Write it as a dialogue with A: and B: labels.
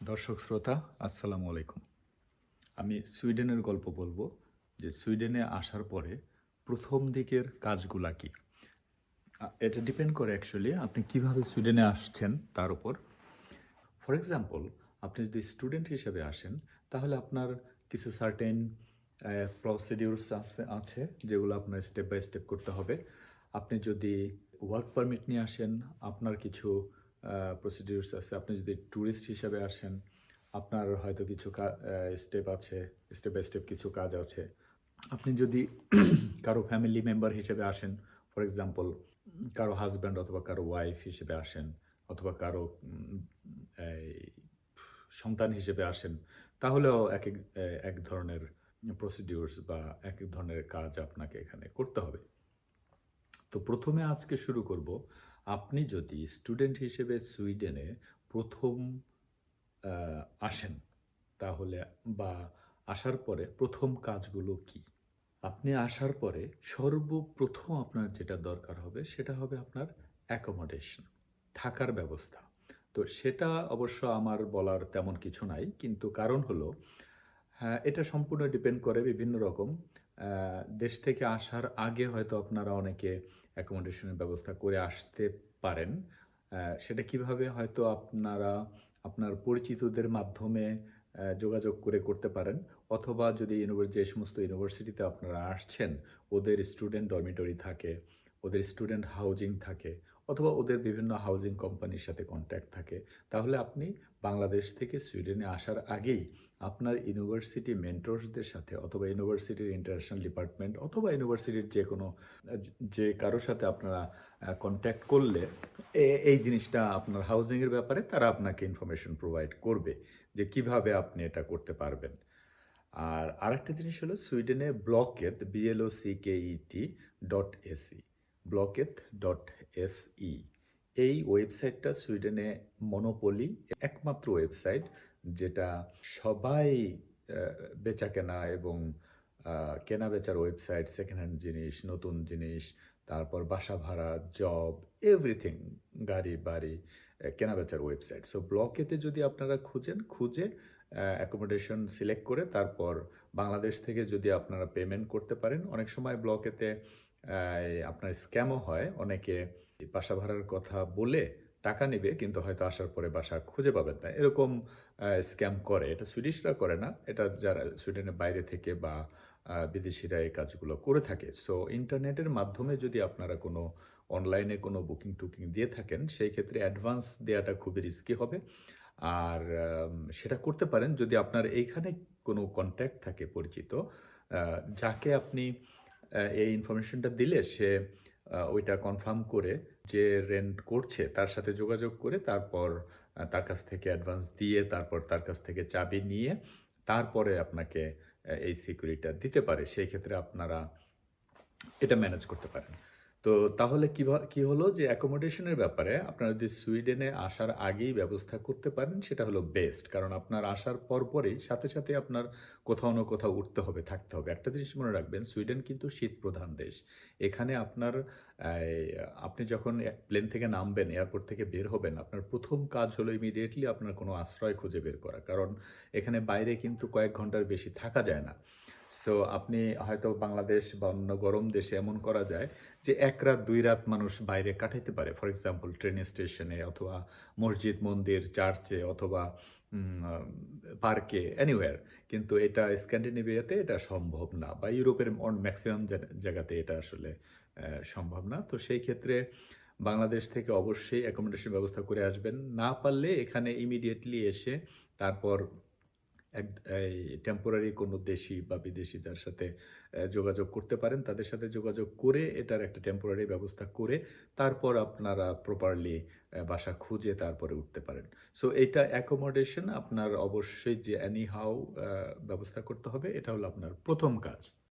A: দর্শক শ্রোতা, আসসালামু আলাইকুম। আমি সুইডেনের গল্প বলব যে সুইডেনে আসার পরে প্রথম দিকের কাজগুলা কি? এটা ডিপেন্ড করে অ্যাকচুয়ালি আপনি কীভাবে সুইডেনে আসছেন তার উপর। ফর এক্সাম্পল আপনি যদি স্টুডেন্ট হিসেবে আসেন, তাহলে আপনার কিছু সার্টেন প্রসিডিউরস আছে আছে যেগুলো আপনার স্টেপ বাই স্টেপ করতে হবে। আপনি যদি ওয়ার্ক পারমিট নিয়ে আসেন, আপনার কিছু প্রসিডিউরস আছে। আপনি যদি ট্যুরিস্ট হিসেবে আসেন, আপনার হয়তো কিছু স্টেপ আছে স্টেপ বাই স্টেপ কিছু কাজ আছে। আপনি যদি কারও ফ্যামিলি মেম্বার হিসেবে আসেন ফর এক্সাম্পল কারও হাজব্যান্ড অথবা কারও ওয়াইফ হিসেবে আসেন, অথবা কারও সন্তান হিসেবে আসেন, তাহলেও এক এক এক ধরনের প্রসিডিউরস বা এক এক ধরনের কাজ আপনাকে এখানে করতে হবে। তো প্রথমে আজকে শুরু করব আপনি যদি স্টুডেন্ট হিসেবে সুইডেনে প্রথম আসেন, তাহলে বা আসার পরে প্রথম কাজগুলো কি? আপনি আসার পরে সর্বপ্রথম আপনার যেটা দরকার হবে, সেটা হবে আপনার অ্যাকোমোডেশন থাকার ব্যবস্থা। তো সেটা অবশ্য আমার বলার তেমন কিছু নাই, কিন্তু কারণ হলো এটা সম্পূর্ণ ডিপেন্ড করে বিভিন্ন রকম। দেশ থেকে আসার আগে হয়তো আপনারা অনেকে অ্যাকোমোডেশনের ব্যবস্থা করে আসতে পারেন। সেটা কীভাবে হয়তো আপনারা, আপনার পরিচিতদের মাধ্যমে যোগাযোগ করে করতে পারেন, অথবা যদি ইউনিভার্স, যে সমস্ত ইউনিভার্সিটিতে আপনারা আসছেন, ওদের স্টুডেন্ট ডরমিটরি থাকে, ওদের স্টুডেন্ট হাউজিং থাকে অথবা ওদের বিভিন্ন হাউজিং কোম্পানির সাথে কন্ট্যাক্ট থাকে, তাহলে আপনি বাংলাদেশ থেকে সুইডেনে আসার আগেই আপনার ইউনিভার্সিটি মেন্টরসদের সাথে অথবা ইউনিভার্সিটির ইন্টারন্যাশনাল ডিপার্টমেন্ট অথবা ইউনিভার্সিটির যে কোনো, যে কারোর সাথে আপনারা কন্ট্যাক্ট করলে এই জিনিসটা আপনার হাউজিংয়ের ব্যাপারে তারা আপনাকে ইনফরমেশন প্রোভাইড করবে যে কীভাবে আপনি এটা করতে পারবেন। আর আরেকটা জিনিস হলো সুইডেনে Blocket B L O C K E T dot S E Blocket dot এই ওয়েবসাইটটা সুইডেনে মনোপলি একমাত্র ওয়েবসাইট যেটা সবাই আহ, বেচাকেনা এবং কেনা বেচার ওয়েবসাইট সেকেন্ড হ্যান্ড জিনিস নতুন জিনিস তারপর বাসা ভাড়া জব এভরিথিং গাড়ি বাড়ি কেনা বেচার ওয়েবসাইট সো ব্লকেতে যদি আপনারা খুঁজেন খুঁজে অ্যাকোমোডেশন সিলেক্ট করে তারপর বাংলাদেশ থেকে যদি আপনারা পেমেন্ট করতে পারেন অনেক সময় ব্লকেতে আপনার স্ক্যামও হয়। অনেকে বাসা ভাড়ার কথা বলে টাকা নেবে কিন্তু হয়তো আসার পরে বাসা খুঁজে পাবেন না। এরকম স্ক্যাম করে। এটা সুইডিশরা করে না। এটা যারা সুইডেনের বাইরে থেকে বা বিদেশিরা এই কাজগুলো করে থাকে। সো, ইন্টারনেটের মাধ্যমে যদি আপনারা কোনো অনলাইনে কোনো বুকিং টুকিং দিয়ে থাকেন, সেই ক্ষেত্রে অ্যাডভান্স দেওয়াটা খুবই রিস্কি হবে। আর সেটা করতে পারেন যদি আপনার এইখানে কোনো কন্ট্যাক্ট থাকে পরিচিত যাকে আপনি এই ইনফরমেশনটা দিলে সে ওইটা কনফার্ম করে যে রেন্ট করছে, তার সাথে যোগাযোগ করে তারপর তার কাছ থেকে অ্যাডভান্স দিয়ে তারপর তার কাছ থেকে চাবি নিয়ে তারপরে আপনাকে এই সিকিউরিটিটা দিতে পারে। সেই ক্ষেত্রে আপনারা এটা ম্যানেজ করতে পারেন। তো তাহলে কি কি হলো যে অ্যাকোমোডেশনের ব্যাপারে আপনারা যদি সুইডেনে আসার আগেই ব্যবস্থা করতে পারেন, সেটা হলো বেস্ট কারণ আপনার আসার পরপরই সাথে সাথে আপনার কোথাও না কোথাও উঠতে হবে, থাকতে হবে। একটা জিনিস মনে রাখবেন, সুইডেন কিন্তু শীত প্রধান দেশ। এখানে আপনার আপনি যখন প্লেন থেকে নামবেন এয়ারপোর্ট থেকে বের হবেন, আপনার প্রথম কাজ হলো ইমিডিয়েটলি আপনার কোনো আশ্রয় খুঁজে বের করা। কারণ এখানে বাইরে কিন্তু কয়েক ঘণ্টার বেশি থাকা যায় না। সো আপনি হয়তো বাংলাদেশ বা অন্য গরম দেশে এমন করা যায় যে এক রাত, দুই রাত মানুষ বাইরে কাটাইতে পারে। ফর এক্সাম্পল ট্রেন স্টেশনে অথবা মসজিদ, মন্দির চার্চে অথবা পার্কে এনিওয়্যার কিন্তু এটা স্ক্যান্ডিনেভিয়াতে এটা সম্ভব না বা ইউরোপের ম্যাক্সিমাম জায়গাতে এটা আসলে সম্ভব না। তো সেই ক্ষেত্রে বাংলাদেশ থেকে অবশ্যই অ্যাকোমোডেশন ব্যবস্থা করে আসবেন। না পারলে এখানে ইমিডিয়েটলি এসে তারপর এক, এই টেম্পোরারি কোনো দেশি বা বিদেশি যার সাথে যোগাযোগ করতে পারেন। তাদের সাথে যোগাযোগ করে এটার একটা টেম্পোরারি ব্যবস্থা করে তারপর আপনারা প্রপারলি বাসা খুঁজে তারপরে উঠতে পারেন। সো এইটা অ্যাকোমোডেশন আপনার অবশ্যই যে অ্যানি হাউ ব্যবস্থা করতে হবে, এটা হলো আপনার প্রথম কাজ।